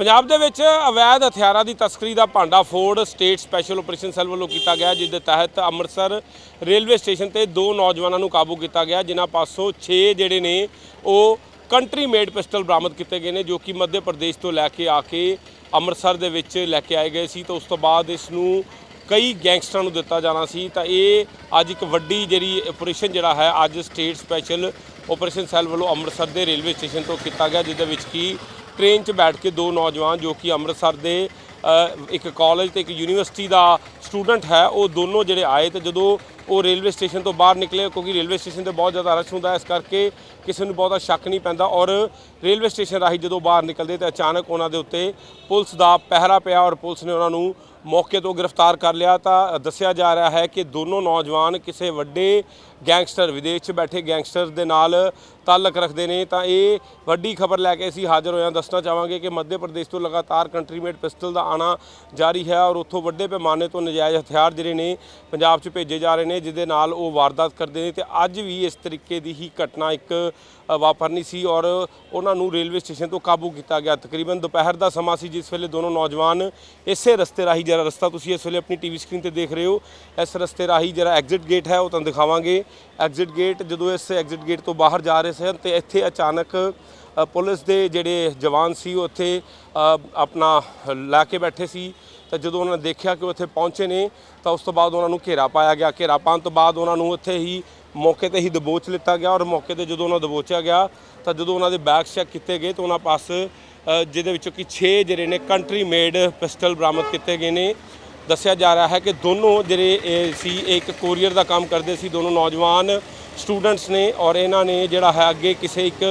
ਪੰਜਾਬ ਦੇ ਵਿੱਚ ਅਵੈਧ ਹਥਿਆਰਾਂ ਦੀ ਤਸਕਰੀ ਦਾ ਭਾਂਡਾ ਫੋੜ ਸਟੇਟ ਸਪੈਸ਼ਲ ਆਪਰੇਸ਼ਨ ਸੈੱਲ ਵੱਲੋਂ ਕੀਤਾ ਗਿਆ, ਜਿਸ ਦੇ ਤਹਿਤ ਅੰਮ੍ਰਿਤਸਰ ਰੇਲਵੇ ਸਟੇਸ਼ਨ ਤੇ ਦੋ ਨੌਜਵਾਨਾਂ ਨੂੰ ਕਾਬੂ ਕੀਤਾ ਗਿਆ, ਜਿਨ੍ਹਾਂ ਪਾਸੋਂ 6 ਜਿਹੜੇ ਨੇ ਉਹ ਕੰਟਰੀ ਮੇਡ ਪਿਸਟਲ ਬਰਾਮਦ ਕੀਤੇ ਗਏ ਨੇ, ਜੋ ਕਿ ਮੱਧ ਪ੍ਰਦੇਸ਼ ਤੋਂ ਲੈ ਕੇ ਆ ਕੇ ਅੰਮ੍ਰਿਤਸਰ ਦੇ ਵਿੱਚ ਲੈ ਕੇ ਆਏ ਗਏ ਸੀ। ਤਾਂ ਉਸ ਤੋਂ ਬਾਅਦ ਇਸ ਨੂੰ ਕਈ ਗੈਂਗਸਟਰਾਂ ਨੂੰ ਦਿੱਤਾ ਜਾਣਾ ਸੀ। ਤਾਂ ਇਹ ਅੱਜ ਇੱਕ ਵੱਡੀ ਜਿਹੜੀ ਆਪਰੇਸ਼ਨ ਜਿਹੜਾ ਹੈ, ਅੱਜ ਸਟੇਟ ਸਪੈਸ਼ਲ ਆਪਰੇਸ਼ਨ ਸੈੱਲ ਵੱਲੋਂ ਅੰਮ੍ਰਿਤਸਰ ਦੇ ਰੇਲਵੇ ਸਟੇਸ਼ਨ ਤੋਂ ਕੀਤਾ ਗਿਆ, ਜਿਸ ਦੇ ਵਿੱਚ ਕੀ ਟ੍ਰੇਨ 'ਚ ਬੈਠ ਕੇ ਦੋ ਨੌਜਵਾਨ ਜੋ ਕਿ ਅੰਮ੍ਰਿਤਸਰ ਦੇ ਇੱਕ ਕਾਲਜ ਤੇ ਇੱਕ ਯੂਨੀਵਰਸਿਟੀ ਦਾ ਸਟੂਡੈਂਟ ਹੈ, ਉਹ ਦੋਨੋਂ ਜਿਹੜੇ ਆਏ ਤੇ ਜਦੋਂ ਉਹ ਰੇਲਵੇ ਸਟੇਸ਼ਨ ਤੋਂ ਬਾਹਰ ਨਿਕਲੇ ਕਿਉਂਕਿ ਰੇਲਵੇ ਸਟੇਸ਼ਨ ਤੇ ਬਹੁਤ ਜ਼ਿਆਦਾ ਰਸ਼ ਹੁੰਦਾ, ਇਸ ਕਰਕੇ ਕਿਸੇ ਨੂੰ ਬਹੁਤਾ ਸ਼ੱਕ ਨਹੀਂ ਪੈਂਦਾ ਔਰ ਰੇਲਵੇ ਸਟੇਸ਼ਨ ਰਾਹੀਂ ਜਦੋਂ ਬਾਹਰ ਨਿਕਲਦੇ ਤਾਂ ਅਚਾਨਕ ਉਹਨਾਂ ਦੇ ਉੱਤੇ ਪੁਲਿਸ ਦਾ ਪਹਿਰਾ ਪਿਆ ਔਰ ਪੁਲਿਸ ਨੇ ਉਹਨਾਂ ਨੂੰ ਮੌਕੇ ਤੋਂ ਗ੍ਰਿਫਤਾਰ ਕਰ ਲਿਆ ਤਾਂ ਦੱਸਿਆ ਜਾ ਰਿਹਾ ਹੈ ਕਿ ਦੋਨੋਂ ਨੌਜਵਾਨ ਕਿਸੇ ਵੱਡੇ ਗੈਂਗਸਟਰ ਵਿਦੇਸ਼ 'ਚ ਬੈਠੇ ਗੈਂਗਸਟਰ ਦੇ ਨਾਲ ਤਾਲਕ ਰੱਖਦੇ ਨੇ, ਤਾਂ ਇਹ ਵੱਡੀ ਖਬਰ ਲੈ ਕੇ ਅਸੀਂ ਹਾਜ਼ਰ ਹੋਏ ਹਾਂ। ਦੱਸਣਾ ਚਾਹਾਂਗੇ ਕਿ ਮੱਧ ਪ੍ਰਦੇਸ਼ ਤੋਂ ਲਗਾਤਾਰ ਕੰਟਰੀ ਮੇਡ ਪਿਸਟਲ ਦਾ ਆਣਾ ਜਾਰੀ ਹੈ ਔਰ ਉੱਥੋਂ ਵੱਡੇ ਪੈਮਾਨੇ ਤੋਂ ਨਜਾਇਜ਼ ਹਥਿਆਰ ਜਿਹੜੇ ਨੇ ਪੰਜਾਬ 'ਚ ਭੇਜੇ ਜਾ ਰਹੇ ਨੇ, ਜਿਹਦੇ ਨਾਲ ਉਹ ਵਾਰਦਾਤ ਕਰਦੇ ਨੇ ਤੇ ਅੱਜ ਵੀ ਇਸ ਤਰੀਕੇ ਦੀ ਹੀ ਘਟਨਾ ਇੱਕ ਵਾਪਰਨੀ ਸੀ ਔਰ ਉਹਨਾਂ ਨੂੰ ਰੇਲਵੇ ਸਟੇਸ਼ਨ ਤੋਂ ਕਾਬੂ ਕੀਤਾ ਗਿਆ। ਤਕਰੀਬਨ ਦੁਪਹਿਰ ਦਾ ਸਮਾਂ ਸੀ, ਜਿਸ ਵੇਲੇ ਦੋਨੋਂ ਨੌਜਵਾਨ ਇਸੇ ਰਸਤੇ ਰਾਹੀਂ ਜਿਹੜਾ ਰਸਤਾ ਤੁਸੀਂ ਇਸ ਵੇਲੇ ਆਪਣੀ ਟੀਵੀ ਸਕਰੀਨ ਤੇ ਦੇਖ ਰਹੇ ਹੋ। ਇਸ ਰਸਤੇ ਰਾਹੀਂ ਜਿਹੜਾ ਐਗਜ਼ਿਟ ਗੇਟ ਹੈ, ਉਹ ਤੁਹਾਨੂੰ ਦਿਖਾਵਾਂਗੇ। ਐਗਜ਼ਿਟ ਗੇਟ ਜਦੋਂ ਇਸ ਐਗਜ਼ਿਟ ਗੇਟ ਤੋਂ ਬਾਹਰ ਜਾ ਰਹੇ ਸਨ ਤੇ ਇੱਥੇ ਅਚਾਨਕ ਪੁਲਿਸ ਦੇ ਜਿਹੜੇ ਜਵਾਨ ਸੀ ਉਹ ਉੱਥੇ ਆਪਣਾ ਲਾ ਕੇ ਬੈਠੇ ਸੀ। ਤਾਂ ਜਦੋਂ ਉਹਨਾਂ ਨੇ ਦੇਖਿਆ ਕਿ ਉਹ ਇੱਥੇ ਪਹੁੰਚੇ ਨੇ, ਤਾਂ ਉਸ ਤੋਂ ਬਾਅਦ ਉਹਨਾਂ ਨੂੰ ਘੇਰਾ ਪਾਇਆ ਗਿਆ। ਘੇਰਾ ਪਾਉਣ ਤੋਂ ਬਾਅਦ ਉਹਨਾਂ ਨੂੰ ਉੱਥੇ ਹੀ ਮੌਕੇ ਤੇ ਹੀ ਦਬੋਚ ਲਿੱਤਾ ਗਿਆ ਔਰ ਮੌਕੇ ਤੇ ਜਦੋਂ ਉਹਨਾਂ ਦਬੋਚਿਆ ਗਿਆ, ਤਾਂ ਜਦੋਂ ਉਹਨਾਂ ਦੇ ਬੈਗ ਚੈੱਕ ਕੀਤੇ ਗਏ, ਤਾਂ ਉਹਨਾਂ ਪਾਸ ਜਿਹਦੇ ਵਿੱਚੋਂ ਕਿ 6 ਜਿਹੜੇ ਨੇ ਕੰਟਰੀ ਮੇਡ ਪਿਸਟਲ ਬਰਾਮਦ ਕੀਤੇ ਗਏ ਨੇ। ਦੱਸਿਆ ਜਾ ਰਿਹਾ ਹੈ ਕਿ ਦੋਨੋਂ ਜਿਹੜੇ ਇਹ ਸੀ ਇਹ ਇੱਕ ਕੋਰੀਅਰ ਦਾ ਕੰਮ ਕਰਦੇ ਸੀ, ਦੋਨੋਂ ਨੌਜਵਾਨ ਸਟੂਡੈਂਟਸ ਨੇ ਔਰ ਇਹਨਾਂ ਨੇ ਜਿਹੜਾ ਹੈ ਅੱਗੇ ਕਿਸੇ ਇੱਕ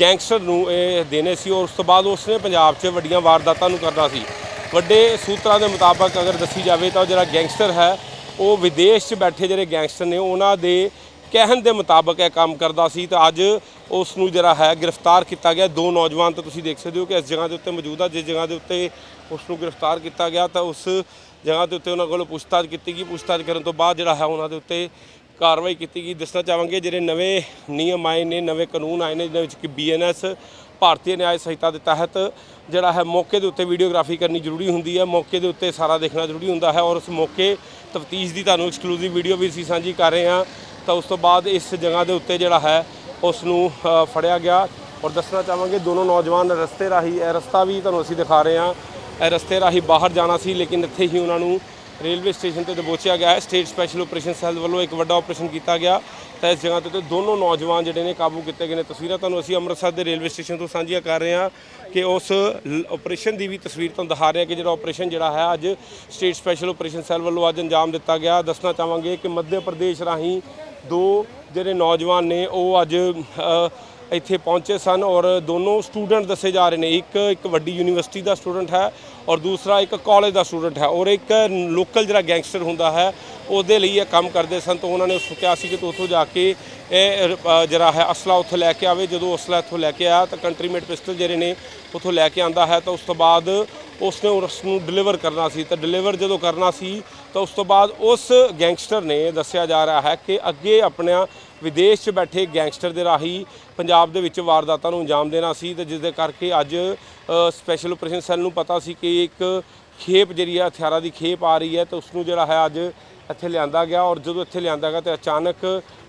ਗੈਂਗਸਟਰ ਨੂੰ ਇਹ ਦੇਣੇ ਸੀ ਔਰ ਉਸ ਤੋਂ ਬਾਅਦ ਉਸਨੇ ਪੰਜਾਬ 'ਚ ਵੱਡੀਆਂ ਵਾਰਦਾਤਾਂ ਨੂੰ ਕਰਨਾ ਸੀ। ਵੱਡੇ ਸੂਤਰਾਂ ਦੇ ਮੁਤਾਬਕ ਅਗਰ ਦੱਸੀ ਜਾਵੇ ਤਾਂ ਜਿਹੜਾ ਗੈਂਗਸਟਰ ਹੈ, ਉਹ ਵਿਦੇਸ਼ 'ਚ ਬੈਠੇ ਜਿਹੜੇ ਗੈਂਗਸਟਰ ਨੇ, ਉਹਨਾਂ ਦੇ ਕਹਿਣ ਦੇ ਮੁਤਾਬਕ ਇਹ ਕੰਮ ਕਰਦਾ ਸੀ ਤਾਂ ਅੱਜ ਉਸ ਨੂੰ ਜਿਹੜਾ ਹੈ ਗ੍ਰਿਫਤਾਰ ਕੀਤਾ ਗਿਆ। ਦੋ ਨੌਜਵਾਨ ਤਾਂ ਤੁਸੀਂ ਦੇਖ ਸਕਦੇ ਹੋ ਕਿ ਇਸ ਜਗ੍ਹਾ ਦੇ ਉੱਤੇ ਮੌਜੂਦ ਆ। ਜਿਸ ਜਗ੍ਹਾ ਦੇ ਉੱਤੇ ਉਸ ਨੂੰ ਗ੍ਰਿਫਤਾਰ ਕੀਤਾ ਗਿਆ ਤਾਂ ਉਸ ਜਗ੍ਹਾ ਦੇ ਉੱਤੇ ਉਹਨਾਂ ਕੋਲੋਂ ਪੁੱਛਤਾਛ ਕੀਤੀ ਗਈ। ਪੁੱਛਤਾਛ ਕਰਨ ਤੋਂ ਬਾਅਦ ਜਿਹੜਾ ਹੈ ਉਹਨਾਂ ਦੇ ਉੱਤੇ ਕਾਰਵਾਈ ਕੀਤੀ ਗਈ। ਦੱਸਣਾ ਚਾਹਾਂਗੇ ਜਿਹੜੇ ਨਵੇਂ ਨਿਯਮ ਆਏ ਨੇ, ਨਵੇਂ ਕਾਨੂੰਨ ਆਏ ਨੇ, ਜਿਹਦੇ ਵਿੱਚ ਕਿ ਬੀਐਨਐਸ ਭਾਰਤੀ ਨਿਆਇ ਸੰਹਿਤਾ ਦੇ ਤਹਿਤ ਜਿਹੜਾ ਹੈ ਮੌਕੇ ਦੇ ਉੱਤੇ ਵੀਡੀਓਗ੍ਰਾਫੀ ਕਰਨੀ ਜ਼ਰੂਰੀ ਹੁੰਦੀ ਹੈ। ਮੌਕੇ ਦੇ ਉੱਤੇ ਸਾਰਾ ਦੇਖਣਾ ਜ਼ਰੂਰੀ ਹੁੰਦਾ ਹੈ ਔਰ ਉਸ ਮੌਕੇ ਤਫਤੀਸ਼ ਦੀ ਤੁਹਾਨੂੰ ਐਕਸਕਲੂਸਿਵ ਵੀਡੀਓ ਵੀ ਅਸੀਂ ਸਾਂਝੀ ਕਰ ਰਹੇ ਹਾਂ। ਤਾਂ ਉਸ ਤੋਂ ਬਾਅਦ ਇਸ ਜਗ੍ਹਾ ਦੇ ਉੱਤੇ ਜਿਹੜਾ ਹੈ, ਉਸ ਨੂੰ ਫੜਿਆ ਗਿਆ। ਔਰ ਦੱਸਣਾ ਚਾਹਾਂਗੇ, ਦੋਨੋਂ ਨੌਜਵਾਨ ਰਸਤੇ ਰਾਹੀਂ, ਇਹ ਰਸਤਾ ਵੀ ਤੁਹਾਨੂੰ ਅਸੀਂ ਦਿਖਾ ਰਹੇ ਹਾਂ। ਇਹ ਰਸਤੇ ਰਾਹੀਂ ਬਾਹਰ ਜਾਣਾ ਸੀ, ਲੇਕਿਨ ਇੱਥੇ ਹੀ ਉਹਨਾਂ ਨੂੰ ਰੇਲਵੇ ਸਟੇਸ਼ਨ ਤੇ ਦਬੋਚਿਆ ਗਿਆ ਹੈ। ਸਟੇਟ ਸਪੈਸ਼ਲ ਆਪਰੇਸ਼ਨ ਸੈੱਲ ਵੱਲੋਂ ਇੱਕ ਵੱਡਾ ਆਪਰੇਸ਼ਨ ਕੀਤਾ ਗਿਆ। ਤਾਂ ਇਸ ਜਗ੍ਹਾ ਤੇ ਉੱਤੇ ਦੋਨੋਂ ਨੌਜਵਾਨ ਜਿਹੜੇ ਨੇ ਕਾਬੂ ਕੀਤੇ ਗਏ ਨੇ। ਤਸਵੀਰਾਂ ਤੁਹਾਨੂੰ ਅਸੀਂ ਅੰਮ੍ਰਿਤਸਰ ਦੇ ਰੇਲਵੇ ਸਟੇਸ਼ਨ ਤੋਂ ਸਾਂਝੀਆਂ ਕਰ ਰਹੇ ਹਾਂ ਕਿ ਉਸ ਆਪਰੇਸ਼ਨ ਦੀ ਵੀ ਤਸਵੀਰ ਤੁਹਾਨੂੰ ਦਿਖਾ ਰਹੇ ਹਾਂ ਕਿ ਜਿਹੜਾ ਆਪਰੇਸ਼ਨ ਜਿਹੜਾ ਹੈ, ਅੱਜ ਸਟੇਟ ਸਪੈਸ਼ਲ ਆਪਰੇਸ਼ਨ ਸੈੱਲ ਵੱਲੋਂ ਅੱਜ ਅੰਜਾਮ ਦਿੱਤਾ ਗਿਆ। ਦੱਸਣਾ ਚਾਹਾਂਗੇ ਕਿ ਮੱਧ ਪ੍ਰਦੇਸ਼ ਰਾਹੀਂ ਦੋ ਜਿਹੜੇ ਨੌਜਵਾਨ ਨੇ, ਉਹ ਅੱਜ ਇੱਥੇ ਪਹੁੰਚੇ ਸਨ ਔਰ ਦੋਨੋਂ ਸਟੂਡੈਂਟ ਦੱਸੇ ਜਾ ਰਹੇ ਨੇ। ਇੱਕ ਇੱਕ ਵੱਡੀ ਯੂਨੀਵਰਸਿਟੀ ਦਾ ਸਟੂਡੈਂਟ ਹੈ ਔਰ ਦੂਸਰਾ ਇੱਕ ਕਾਲਜ ਦਾ ਸਟੂਡੈਂਟ ਹੈ ਔਰ ਇੱਕ ਲੋਕਲ ਜਿਹੜਾ ਗੈਂਗਸਟਰ ਹੁੰਦਾ ਹੈ, ਉਹਦੇ ਲਈ ਇਹ ਕੰਮ ਕਰਦੇ ਸਨ। ਤਾਂ ਉਹਨਾਂ ਨੇ ਉਸ ਕਿਹਾ ਸੀ ਕਿ ਤੂੰ ਉੱਥੋਂ ਜਾ ਕੇ ਇਹ ਜਿਹੜਾ ਹੈ ਅਸਲਾ ਉੱਥੋਂ ਲੈ ਕੇ ਆਵੇ। ਜਦੋਂ ਅਸਲਾ ਇੱਥੋਂ ਲੈ ਕੇ ਆਇਆ ਤਾਂ ਕੰਟਰੀ ਮੇਡ ਪਿਸਟਲ ਜਿਹੜੇ ਨੇ ਉੱਥੋਂ ਲੈ ਕੇ ਆਂਦਾ ਹੈ। ਤਾਂ ਉਸ ਤੋਂ ਬਾਅਦ ਉਸਨੇ ਉਸ ਨੂੰ ਡਿਲੀਵਰ ਕਰਨਾ ਸੀ। ਤਾਂ ਡਿਲੀਵਰ ਜਦੋਂ ਕਰਨਾ ਸੀ ਤਾਂ ਉਸ ਤੋਂ ਬਾਅਦ ਉਸ ਗੈਂਗਸਟਰ ਨੇ ਦੱਸਿਆ ਜਾ ਰਿਹਾ ਹੈ ਕਿ ਅੱਗੇ ਆਪਣਿਆਂ ਵਿਦੇਸ਼ 'ਚ ਬੈਠੇ ਗੈਂਗਸਟਰ ਦੇ ਰਾਹੀਂ ਪੰਜਾਬ ਦੇ ਵਿੱਚ ਵਾਰਦਾਤਾਂ ਨੂੰ ਅੰਜਾਮ ਦੇਣਾ ਸੀ ਤੇ ਜਿਸ ਦੇ ਕਰਕੇ ਅੱਜ ਸਪੈਸ਼ਲ ਆਪਰੇਸ਼ਨ ਸੈੱਲ ਨੂੰ ਪਤਾ ਸੀ ਕਿ ਇੱਕ ਖੇਪ ਜਿਹੜੀ ਹੈ, ਹਥਿਆਰਾਂ ਦੀ ਖੇਪ ਆ ਰਹੀ ਹੈ ਤੇ ਉਸ ਨੂੰ ਜਿਹੜਾ ਹੈ ਅੱਜ ਇੱਥੇ ਲਿਆਂਦਾ ਗਿਆ ਔਰ ਜਦੋਂ ਇੱਥੇ ਲਿਆਂਦਾ ਗਿਆ ਤੇ ਅਚਾਨਕ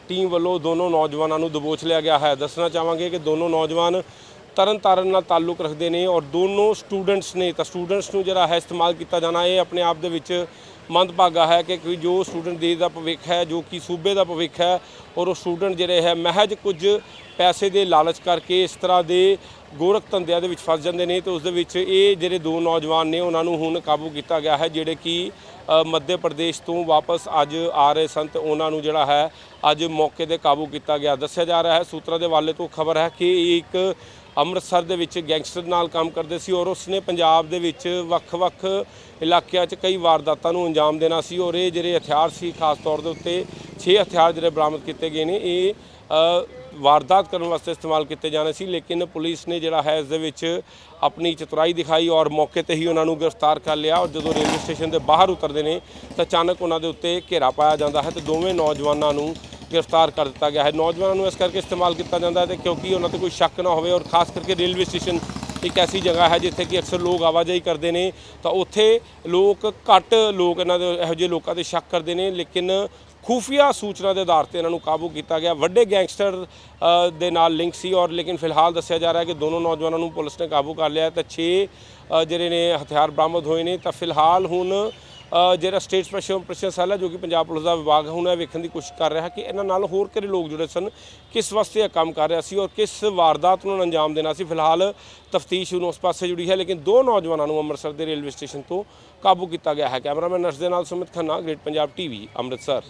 ਟੀਮ ਵੱਲੋਂ ਦੋਨੋਂ ਨੌਜਵਾਨਾਂ ਨੂੰ ਦਬੋਚ ਲਿਆ ਗਿਆ ਹੈ। ਦੱਸਣਾ ਚਾਹਾਂਗੇ ਕਿ ਦੋਨੋਂ ਨੌਜਵਾਨ ਤਰਨ ਤਾਰਨ ਨਾਲ ਤਾਲੁਕ ਰੱਖਦੇ ਨੇ ਔਰ ਦੋਨੋਂ ਸਟੂਡੈਂਟਸ ਨੇ ਤਾਂ ਸਟੂਡੈਂਟਸ ਨੂੰ ਜਿਹੜਾ ਹੈ ਇਸਤੇਮਾਲ ਕੀਤਾ ਜਾਣਾ, ਇਹ ਆਪਣੇ ਆਪ ਦੇ ਵਿੱਚ ਮੰਦਭਾਗਾ ਹੈ ਕਿ ਕੋਈ ਜੋ ਸਟੂਡੈਂਟ ਦੇਸ਼ ਦਾ ਭਵਿੱਖ ਹੈ, ਜੋ ਕਿ ਸੂਬੇ ਦਾ ਭਵਿੱਖ ਹੈ ਔਰ ਉਹ ਸਟੂਡੈਂਟ ਜਿਹੜੇ ਹੈ ਮਹਿਜ ਕੁਝ ਪੈਸੇ ਦੇ ਲਾਲਚ ਕਰਕੇ ਇਸ ਤਰ੍ਹਾਂ ਦੇ ਗੋਰਖ ਧੰਦਿਆਂ ਦੇ ਵਿੱਚ ਫਸ ਜਾਂਦੇ ਨੇ ਤੇ ਉਸ ਦੇ ਵਿੱਚ ਇਹ ਜਿਹੜੇ ਦੋ ਨੌਜਵਾਨ ਨੇ ਉਹਨਾਂ ਨੂੰ ਹੁਣ ਕਾਬੂ ਕੀਤਾ ਗਿਆ ਹੈ, ਜਿਹੜੇ ਕਿ ਮੱਧ ਪ੍ਰਦੇਸ਼ ਤੋਂ ਵਾਪਸ ਅੱਜ ਆ ਰਹੇ ਸਨ ਤੇ ਉਹਨਾਂ ਨੂੰ ਜਿਹੜਾ ਹੈ ਅੱਜ ਮੌਕੇ ਤੇ ਕਾਬੂ ਕੀਤਾ ਗਿਆ। ਦੱਸਿਆ ਜਾ ਰਿਹਾ ਹੈ, ਸੂਤਰਾਂ ਦੇ ਵਾਲੇ ਤੋਂ ਖਬਰ ਹੈ ਕਿ ਇਹ ਇੱਕ ਅੰਮ੍ਰਿਤਸਰ ਦੇ ਵਿੱਚ ਗੈਂਗਸਟਰ ਨਾਲ ਕੰਮ ਕਰਦੇ ਸੀ ਔਰ ਉਸਨੇ ਪੰਜਾਬ ਦੇ ਵਿੱਚ ਵੱਖ-ਵੱਖ ਇਲਾਕਿਆਂ 'ਚ ਕਈ ਵਾਰਦਾਤਾਂ ਨੂੰ ਅੰਜਾਮ ਦੇਣਾ ਸੀ ਔਰ ਇਹ ਜਿਹੜੇ ਹਥਿਆਰ ਸੀ, ਖਾਸ ਤੌਰ ਦੇ ਉੱਤੇ 6 ਹਥਿਆਰ ਜਿਹੜੇ ਬਰਾਮਦ ਕੀਤੇ ਗਏ ਨੇ, ਇਹ ਵਾਰਦਾਤ ਕਰਨ ਵਾਸਤੇ ਇਸਤੇਮਾਲ ਕੀਤੇ ਜਾਣੇ ਸੀ, ਲੇਕਿਨ ਪੁਲਿਸ ਨੇ ਜਿਹੜਾ ਹੈ ਇਸ ਦੇ ਵਿੱਚ ਆਪਣੀ ਚਤੁਰਾਈ ਦਿਖਾਈ ਔਰ ਮੌਕੇ ਤੇ ਹੀ ਉਹਨਾਂ ਨੂੰ ਗ੍ਰਿਫਤਾਰ ਕਰ ਲਿਆ ਔਰ ਜਦੋਂ ਰੇਲਵੇ ਸਟੇਸ਼ਨ ਦੇ ਬਾਹਰ ਉਤਰਦੇ ਨੇ ਤਾਂ ਅਚਾਨਕ ਉਹਨਾਂ ਦੇ ਉੱਤੇ ਘੇਰਾ ਪਾਇਆ ਜਾਂਦਾ ਹੈ ਤੇ ਦੋਵੇਂ ਨੌਜਵਾਨਾਂ ਨੂੰ ਗ੍ਰਿਫਤਾਰ ਕਰ ਦਿੱਤਾ ਗਿਆ ਹੈ। ਨੌਜਵਾਨਾਂ ਨੂੰ ਇਸ ਕਰਕੇ ਇਸਤੇਮਾਲ ਕੀਤਾ ਜਾਂਦਾ ਹੈ ਤੇ ਕਿਉਂਕਿ ਉਹਨਾਂ ਤੇ ਕੋਈ ਸ਼ੱਕ ਨਾ ਹੋਵੇ ਔਰ ਖਾਸ ਕਰਕੇ ਰੇਲਵੇ ਸਟੇਸ਼ਨ ਇੱਕ ਐਸੀ ਜਗ੍ਹਾ ਹੈ ਜਿੱਥੇ ਕਿ ਅਕਸਰ ਲੋਕ ਆਵਾਜਾਈ ਕਰਦੇ ਨੇ। ਤਾਂ ਉੱਥੇ ਲੋਕ ਘੱਟ ਲੋਕ ਇਹਨਾਂ ਦੇ ਇਹੋ ਜਿਹੇ ਲੋਕਾਂ ਤੇ ਸ਼ੱਕ ਕਰਦੇ ਨੇ, ਲੇਕਿਨ ਖੂਫੀਆ ਸੂਚਨਾ ਦੇ ਆਧਾਰ ਤੇ ਇਹਨਾਂ ਨੂੰ ਕਾਬੂ ਕੀਤਾ ਗਿਆ। ਵੱਡੇ ਗੈਂਗਸਟਰ ਦੇ ਨਾਲ ਲਿੰਕ ਸੀ ਔਰ ਲੇਕਿਨ ਫਿਲਹਾਲ ਦੱਸਿਆ ਜਾ ਰਿਹਾ ਹੈ ਕਿ ਦੋਨੋਂ ਨੌਜਵਾਨਾਂ ਨੂੰ ਪੁਲਿਸ ਨੇ ਕਾਬੂ ਕਰ ਲਿਆ ਹੈ। ਤੇ 6 ਜਿਹੜੇ ਨੇ ਹਥਿਆਰ ਬਰਾਮਦ ਹੋਏ ਨੇ। ਤਾਂ ਫਿਲਹਾਲ ਹੁਣ ਜਿਹੜਾ ਸਟੇਟ ਸਪੈਸ਼ਲ ਪ੍ਰਸ਼ਨ ਸੈੱਲ ਹੈ ਜੋ ਕਿ ਪੰਜਾਬ ਪੁਲਿਸ ਦਾ ਵਿਭਾਗ ਹੈ, ਹੁਣ ਇਹ ਵੇਖਣ ਦੀ ਕੋਸ਼ਿਸ਼ ਕਰ ਰਿਹਾ ਕਿ ਇਹਨਾਂ ਨਾਲ ਹੋਰ ਕਿਹੜੇ ਲੋਕ ਜੁੜੇ ਸਨ ਕਿਸ ਵਾਸਤੇ ਇਹ ਕੰਮ ਕਰ ਰਿਹਾ ਸੀ ਔਰ ਕਿਸ ਵਾਰਦਾਤ ਨੂੰ ਅੰਜਾਮ ਦੇਣਾ ਸੀ। ਫਿਲਹਾਲ ਤਫਤੀਸ਼ ਹੁਣ ਉਸ ਪਾਸੇ ਜੁੜੀ ਹੈ ਲੇਕਿਨ ਦੋ ਨੌਜਵਾਨਾਂ ਨੂੰ ਅੰਮ੍ਰਿਤਸਰ ਦੇ ਰੇਲਵੇ ਸਟੇਸ਼ਨ ਤੋਂ ਕਾਬੂ ਕੀਤਾ ਗਿਆ ਹੈ। ਕੈਮਰਾਮੈਨ ਨਰਸ ਦੇ ਨਾਲ ਸੁਮਿਤ ਖੰਨਾ ਗ੍ਰੇਟ ਪੰਜਾਬ ਟੀਵੀ ਅੰਮ੍ਰਿਤਸਰ।